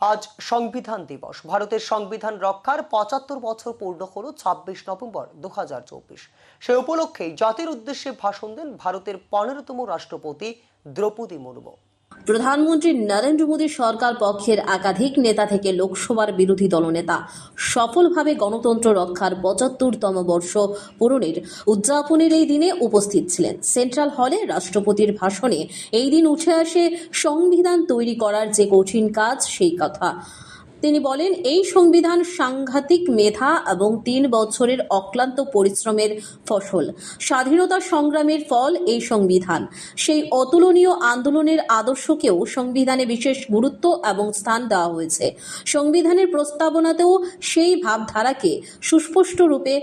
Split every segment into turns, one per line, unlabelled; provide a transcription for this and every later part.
আজ সংবিধান দিবস। ভারতের সংবিধান রক্ষার পঁচাত্তর বছর পূর্ণ হল ছাব্বিশ নভেম্বর দু হাজার চব্বিশ। সে উপলক্ষে জাতির উদ্দেশ্যে ভাষণ দেন ভারতের পনেরোতম রাষ্ট্রপতি দ্রৌপদী মুর্মু।
প্রধানমন্ত্রী নরেন্দ্র মোদী সরকার পক্ষের একাধিক নেতা থেকে লোকসভার বিরোধী দলনেতা সফলভাবে গণতন্ত্র রক্ষার পঁচাত্তরতম বর্ষ পূরণের উদযাপনের এই দিনে উপস্থিত ছিলেন। সেন্ট্রাল হলে রাষ্ট্রপতির ভাষণে এই দিন উঠে আসে সংবিধান তৈরি করার যে কঠিন কাজ, সেই কথা। তিনি বলেন, এই সংবিধান সাংঘাতিক মেধা এবং তিন বছরের অক্লান্ত পরিশ্রমের ফসল। স্বাধীনতা সংগ্রামের ফল এই সংবিধান। সেই অতুলনীয় আন্দোলনের আদর্শকেও সংবিধানে বিশেষ গুরুত্ব এবং স্থান দেওয়া হয়েছে। সংবিধানের প্রস্তাবনাতেও সেই ভাবধারাকে সুস্পষ্ট রূপে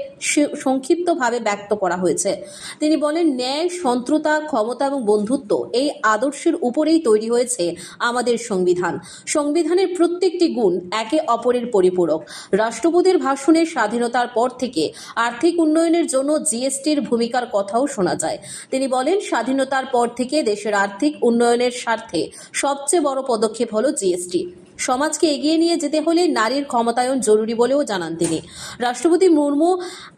সংক্ষিপ্তভাবে ব্যক্ত করা হয়েছে। তিনি বলেন, ন্যায়, সন্ত্রতা, ক্ষমতা এবং বন্ধুত্ব এই আদর্শের উপরেই তৈরি হয়েছে আমাদের সংবিধান। সংবিধানের প্রত্যেকটি গুণ একে অপরের পরিপূরক। রাষ্ট্রপতির ভাষণে স্বাধীনতার পর থেকে আর্থিক উন্নয়নের জন্য জিএসটির ভূমিকার কথাও শোনা যায়। তিনি বলেন, স্বাধীনতার পর থেকে দেশের আর্থিক উন্নয়নের স্বার্থে সবচেয়ে বড় পদক্ষেপ হল জিএসটি। সমাজকে এগিয়ে নিয়ে যেতে হলে নারীর ক্ষমতায়ন জরুরি বলেও জানান তিনি। রাষ্ট্রপতি মুর্মু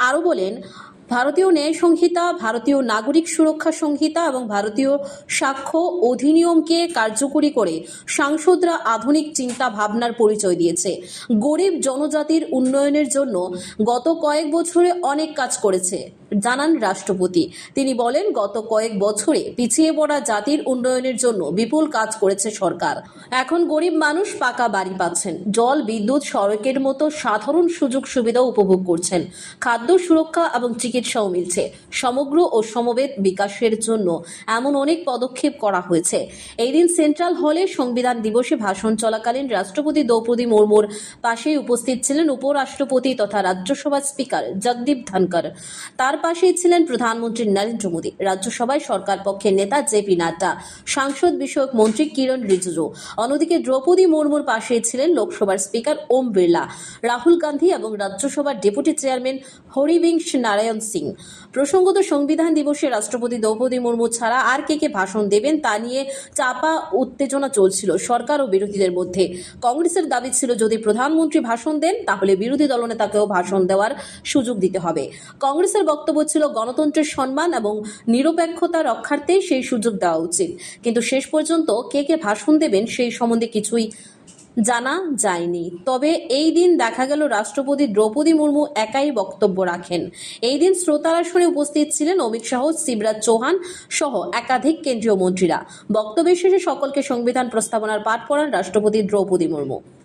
আরও বলেন, ভারতীয় ন্যায় সংহিতা, ভারতীয় নাগরিক সুরক্ষা সংহিতা এবং ভারতীয় সাক্ষ্য অধিনিয়মকে কার্যকরী করে সাংসদরা আধুনিক চিন্তা ভাবনার পরিচয় দিয়েছে। গরিব জনজাতির উন্নয়নের জন্য গত কয়েক বছরে অনেক কাজ করেছে, জানান রাষ্ট্রপতি। তিনি বলেন, গত কয়েক বছরে পিছিয়ে পড়া জাতির উন্নয়নের জন্য বিপুল কাজ করেছে সরকার। এখন গরিব মানুষ পাকা বাড়ি পাচ্ছেন। জল, বিদ্যুৎ, সড়কের মতো সাধারণ সুযোগ সুবিধা উপভোগ করছেন। খাদ্য সুরক্ষা এবং চিকিৎসাও মিলছে। সমগ্র ও সমবেত বিকাশের জন্য এমন অনেক পদক্ষেপ করা হয়েছে। এই দিন সেন্ট্রাল হলে সংবিধান দিবসে ভাষণ চলাকালীন রাষ্ট্রপতি দ্রৌপদী মুর্মুর পাশেই উপস্থিত ছিলেন উপরাষ্ট্রপতি তথা রাজ্যসভার স্পিকার জগদীপ ধনকর তার পাশেই ছিলেন প্রধানমন্ত্রী নরেন্দ্র মোদী। রাজ্যসভায় সরকার পক্ষের নেতা জেপি নাড্ডা, সাংসদ বিষয়ক মন্ত্রী কিরণ রিজিজু। অন্যদিকে দ্রৌপদী মুর্মুর পাশেই ছিলেন লোকসভার স্পিকার ওম বিড়লা, রাহুল গান্ধী এবং রাজ্যসভার ডেপুটি চেয়ারম্যান হরিবিংশ নারায়ণ সিং। প্রসঙ্গত, সংবিধান দিবসে রাষ্ট্রপতি দ্রৌপদী মুর্মু ছাড়া আর কে কে ভাষণ দেবেন তা নিয়ে চাপা উত্তেজনা চলছিল সরকার ও বিরোধীদের মধ্যে। কংগ্রেসের দাবি ছিল, যদি প্রধানমন্ত্রী ভাষণ দেন, তাহলে বিরোধী দলনেতাকেও ভাষণ দেওয়ার সুযোগ দিতে হবে। কংগ্রেসের বক্তব্য ছিল গণতন্ত্রের সম্মান এবং নিরপেক্ষতা রক্ষার্থে সেই সুযোগ দেওয়া উচিত। কিন্তু শেষ পর্যন্ত কে কে ভাষণ দেবেন সেই সম্বন্ধে কিছুই জানা যায়নি। তবে এই দিন দেখা গেল রাষ্ট্রপতি দ্রৌপদী মুর্মু একাই বক্তব্য রাখেন। এই দিন শ্রোতারা আসনে উপস্থিত ছিলেন অমিত শাহ, শিবরাজ চৌহান সহ একাধিক কেন্দ্রীয় মন্ত্রীরা। বক্তব্য শেষে সকলকে সংবিধান প্রস্তাবনার পাঠ পড়ান রাষ্ট্রপতি দ্রৌপদী মুর্মু।